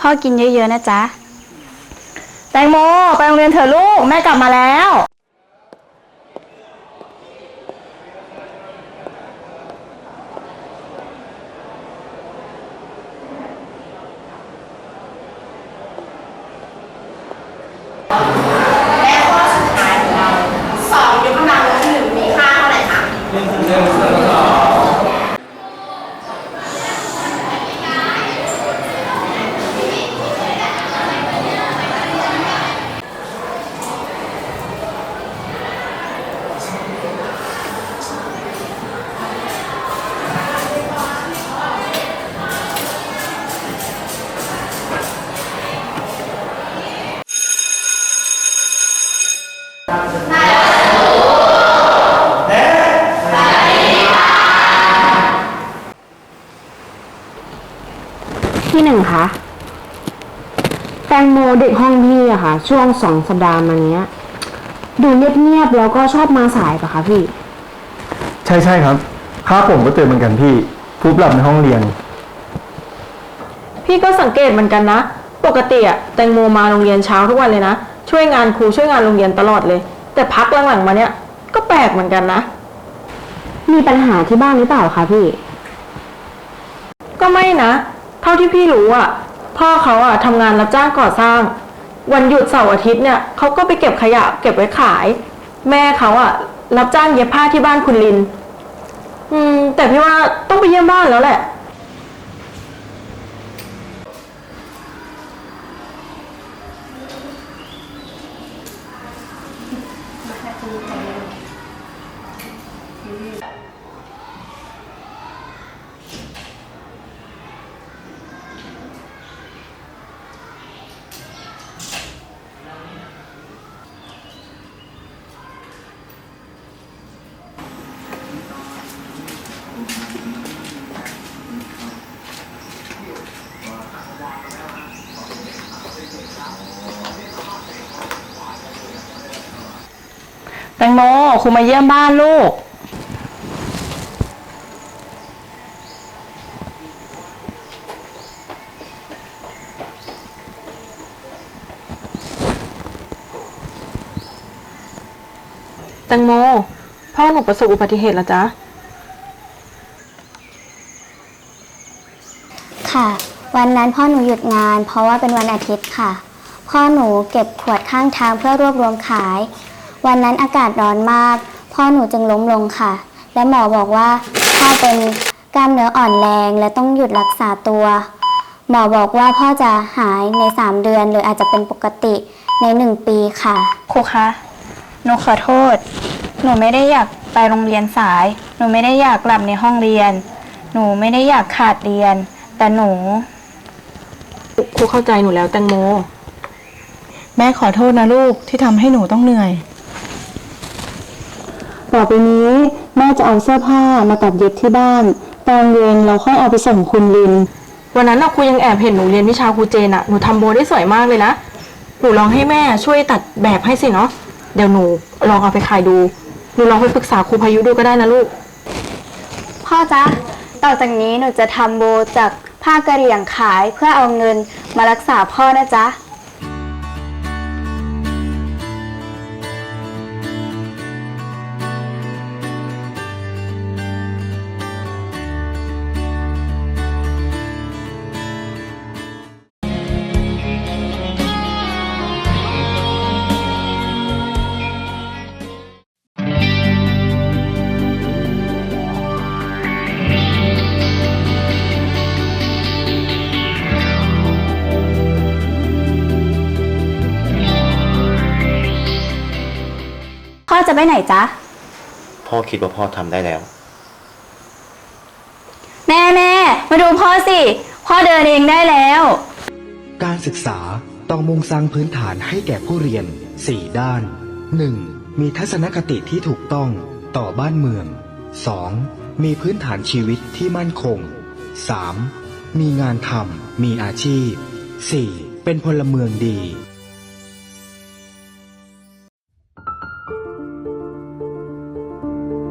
พ่อกินเยอะๆนะจ๊ะ แตงโม ไปโรงเรียนเถอะลูก แม่กลับมาแล้ว พี่หนึ่งคะแตงโมเด็กห้องพี่อะค่ะ ช่วงสองสัปดาห์มาเนี้ย ดูเงียบๆแล้วก็ชอบมาสายปะคะพี่ ใช่ใช่ครับข้าผมก็เตือนเหมือนกันพี่ฟุบหลับในห้องเรียน พี่ก็สังเกตเหมือนกันนะ ปกติอะแตงโมมาโรงเรียนเช้าทุกวันเลยนะ ช่วยงานครูช่วยงานโรงเรียนตลอดเลย แต่พักหลังๆมาเนี้ยก็แปลกเหมือนกันนะ มีปัญหาที่บ้านหรือเปล่าคะพี่ ก็ไม่นะ เท่าที่พี่รู้อะพ่อเขาอะทำงานรับจ้างก่อสร้าง วันหยุดเสาร์อาทิตย์เนี่ยเขาก็ไปเก็บขยะเก็บไว้ขาย แม่เขาอะรับจ้างเย็บผ้าที่บ้านคุณลิน อืม แต่พี่ว่าต้องไปเยี่ยมบ้านแล้วแหละ to the table. แตงโมครูมาเยี่ยมบ้านลูก แตงโม พ่อหนูประสบอุบัติเหตุแล้วจ๊ะ ค่ะ วันนั้นพ่อหนูหยุดงาน เพราะว่าเป็นวันอาทิตย์ค่ะ พ่อหนูเก็บขวดข้างทางเพื่อรวบรวมขาย วันนั้นอากาศร้อนมาก พ่อหนูจึงล้มลงค่ะ และหมอบอกว่าพ่อเป็นกล้ามเนื้ออ่อนแรงและต้องหยุดรักษาตัว หมอบอกว่าพ่อจะหายใน 3 เดือน หรืออาจจะเป็นปกติใน 1 ปีค่ะ ครูคะ หนูขอโทษ หนูไม่ได้อยากไปโรงเรียนสาย หนูไม่ได้อยากหลับในห้องเรียน หนูไม่ได้อยากขาดเรียน แต่หนู ครูเข้าใจหนูแล้วแตงโม แม่ขอโทษนะลูกที่ทำให้หนูต้องเหนื่อย ต่อไปนี้แม่จะเอาเสื้อผ้ามาตัดเย็บที่บ้าน ตอนเย็นเราค่อยเอาไปส่งคุณลิน วันนั้นน่ะครูยังแอบเห็นหนูเรียนวิชาครูเจนอะหนูทำโบได้สวยมากเลยนะ หนูลองให้แม่ช่วยตัดแบบให้สิเนาะ เดี๋ยวหนูลองเอาไปขายดู หนูลองไปปรึกษาครูพายุดูก็ได้นะลูก พ่อจ๊ะ ต่อจากนี้หนูจะทำโบจากผ้ากระเหรี่ยงขายเพื่อเอาเงินมารักษาพ่อนะจ๊ะ จะไปไหนจ๊ะ พ่อคิดว่าพ่อทำได้แล้ว แม่แม่มาดูพ่อสิ พ่อเดินเองได้แล้ว การศึกษาต้องมุ่งสร้างพื้นฐานให้แก่ผู้เรียน 4 ด้าน 1. มีทัศนคติที่ถูกต้องต่อบ้านเมือง 2. มีพื้นฐานชีวิตที่มั่นคง 3. มีงานทำมีอาชีพ 4. เป็นพลเมืองดี